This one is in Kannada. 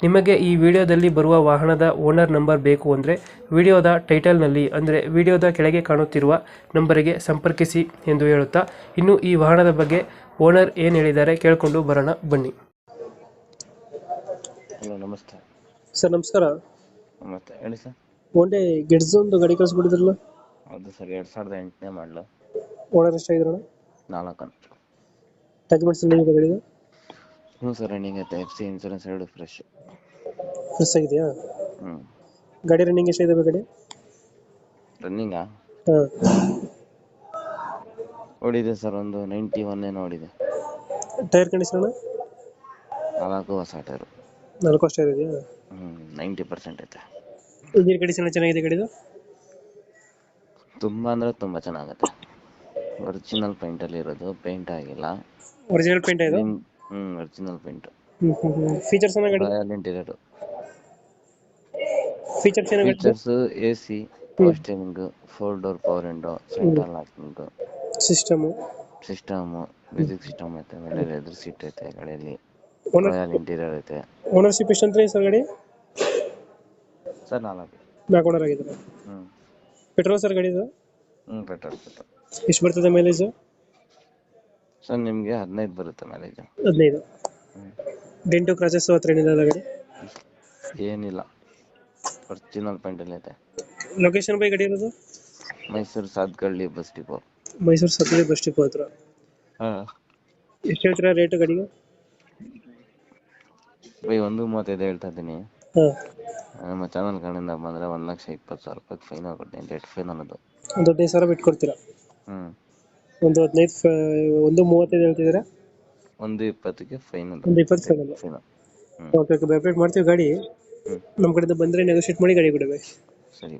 ನಿಮಗೆ ಈ ವಿಡಿಯೋದಲ್ಲಿ ಬರುವ ವಾಹನದ ಓನರ್ ನಂಬರ್ ಬೇಕು ಅಂದರೆ ವಿಡಿಯೋದ ಟೈಟಲ್ನಲ್ಲಿ ಅಂದರೆ ವಿಡಿಯೋದ ಕೆಳಗೆ ಕಾಣುತ್ತಿರುವ ನಂಬರಿಗೆ ಸಂಪರ್ಕಿಸಿ ಎಂದು ಹೇಳುತ್ತಾ ಇನ್ನು ಈ ವಾಹನದ ಬಗ್ಗೆ ಓನರ್ ಏನು ಹೇಳಿದ್ದಾರೆ ಕೇಳಿಕೊಂಡು ಬರೋಣ ಬನ್ನಿ. ಹಲೋ ನಮಸ್ತೆ. ಸರ್ ನಮಸ್ಕಾರ. ನಮಸ್ತೆ. ಹೇಳಿ ಸರ್. ಒಂದೇ ಗೆಡ್ಸ್ ಒಂದು ಗಾಡಿ ಕಳಿಸ್ಬಿಟ್ಟಿದ್ರಲ್ಲ ಹೌದು ಸರ್ ಎರಡು ಸಾವಿರದ ಎಂಟನೇ ಮಾಡಲು ಓನರ್ ಎಷ್ಟಾಗಿದ್ರಣ ನಾಲ್ಕು ಡಾಕ್ಯುಮೆಂಟ್ಸ್ ಎಲ್ಲ ಇದೆ ಗಾಡಿದು ಹ್ಞೂ ಸರ್ ರನ್ನಿಂಗ್ ಐತೆ ಎಫ್ ಸಿ ಇನ್ಸೂರೆನ್ಸ್ ಎರಡು ಫ್ರೆಶ್ ಫ್ರೆಶ್ ಆಗಿದೆಯಾ? ಹ್ಞೂ ಗಾಡಿ ರನ್ನಿಂಗ್ ಎಷ್ಟಿದೆ ಗಾಡಿ ರನ್ನಿಂಗಾ ಹಾಂ. ಓಡಿದೆ ಸರ್ ಒಂದು ನೈಂಟಿ ಒನ್ನೇ ನೋಡಿದೆ. ಟೈರ್ ಕಂಡೀಷನ್ ನಾಲ್ಕು ಹೊಸ ಟೈರು ನಾಲ್ಕು ಅಷ್ಟೇ ಇದೆಯಾ? ಹ್ಞೂ ನೈಂಟಿ ಪರ್ಸೆಂಟ್ ಐತೆ. ಇಂಜಿನ್ ಕಂಡೀಷನ್ ಚೆನ್ನಾಗಿದೆ ಗಾಡಿದು ತುಂಬ ಅಂದರೆ ತುಂಬ ಚೆನ್ನಾಗತ್ತೆ. ಒರಿಜಿನಲ್ ಪೇಂಟಲ್ಲಿ ಇರೋದು ಪೇಂಟ್ ಆಗಿಲ್ಲ. ಒರಿಜಿನಲ್ ಪೇಂಟ್ ಇದು? ಹ್ಞೂ ಒರಿಜಿನಲ್ ಪೇಂಟ್ ಫೀಚರ್ಸ್ ಏನ ಗಾಡಿ? ರಾಯಲ್ ಇಂಟೀರಿಯರ್ ಫೀಚರ್ಸ್ ಏನ ಗಾಡಿ? Features A C power steering four door power window central locking system system music system ಐತೆ ಮೇಲೆ ಲೆದರ್ ಸೀಟ್ ಐತೆ ಗಾಡಿಯಲ್ಲಿ. ರಾಯಲ್ ಇಂಟೀರಿಯರ್ ಐತೆ. ಓನರ್ಶಿಪ್ ಎಷ್ಟು ಅಂತ ಸರ್ ಗಾಡಿ? ಸರ್ ನಾಲ್ಕು. ನಾಲ್ಕು ಓನರ್ ಆಗಿದ್ದಾರೆ. ಹ್ಮ್. ಪೆಟ್ರೋಲ್ ಸರ್ ಗಾಡಿ ಇದು? ಹ್ಮ್ ಪೆಟ್ರೋಲ್ ಪೆಟ್ರೋಲ್ ಎಷ್ಟು ಬರ್ತದೆ ಮೈಲೇಜ್ ಸರ್ ನಿಮಗೆ ಹದಿನೈದು ಬರುತ್ತೆ ಮೈಲೇಜ್ ಹದಿನೈದು. ಡೆಂಟು ಕ್ರಾಚಸ್ ಹತ್ರ ಏನಿಲ್ಲ ಗಾಡಿ ಏನಿಲ್ಲ. ಒರಿಜಿನಲ್ ಪೇಂಟಲ್ಲಿ ಇದೆ. ಲೊಕೇಶನ್ ಬೈ ಗಡಿ ಇರೋದು? ಮೈಸೂರು ಸಾತ್ಗಳ್ಳಿ ಬಸ್ ಡಿಪೋ ಮೈಸೂರು ಸತ್ಯದೆ ಬಸ್ ಡಿಪೋ ಹತ್ರ? ಹಾಂ. ಎಷ್ಟು ಹೇಳ್ತೀರಾ ರೇಟ್ ಗಾಡಿಗೆ? ಬೈ ಒಂದು ಮೂವತ್ತೈದು ಹೇಳ್ತಾ ಇದ್ದೀನಿ. ಹಾಂ. ನಮ್ಮ ಚಾನಲ್ ಕಡೆಯಿಂದ ಬಂದ್ರೆ ಒಂದು ಲಕ್ಷ ಇಪ್ಪತ್ತು ಸಾವಿರ ರೂಪಾಯಿ ಫೈನ್ ಕೊಡ್ತೀನಿ ರೇಟ್ ಫೈನ್ ಅನ್ನೋದು ಒಂದು ಹದಿನೈದು ಸಾವಿರ ಬಿಟ್ಕೊಡ್ತೀರಾ? ಹ್ಞೂ ಒಂದು ಹದಿನೈದು ಒಂದು ಮೂವತ್ತೈದು ಹೇಳ್ತಿದ್ದೀರಾ? ಒಂದು ಇಪ್ಪತ್ತಕ್ಕೆ ಫೈನಲ್ ಒಂದು ಇಪ್ಪತ್ತು final fine okay okay update ಮಾಡ್ತೀವಿ ಗಾಡಿ. ನಮ್ಮ ಕಡೆಯಿಂದ ಬಂದರೆ ನೆಗೋಷಿಯೇಟ್ ಮಾಡಿ ಗಾಡಿ ಕೊಡಬೇಕು. ಸರಿ.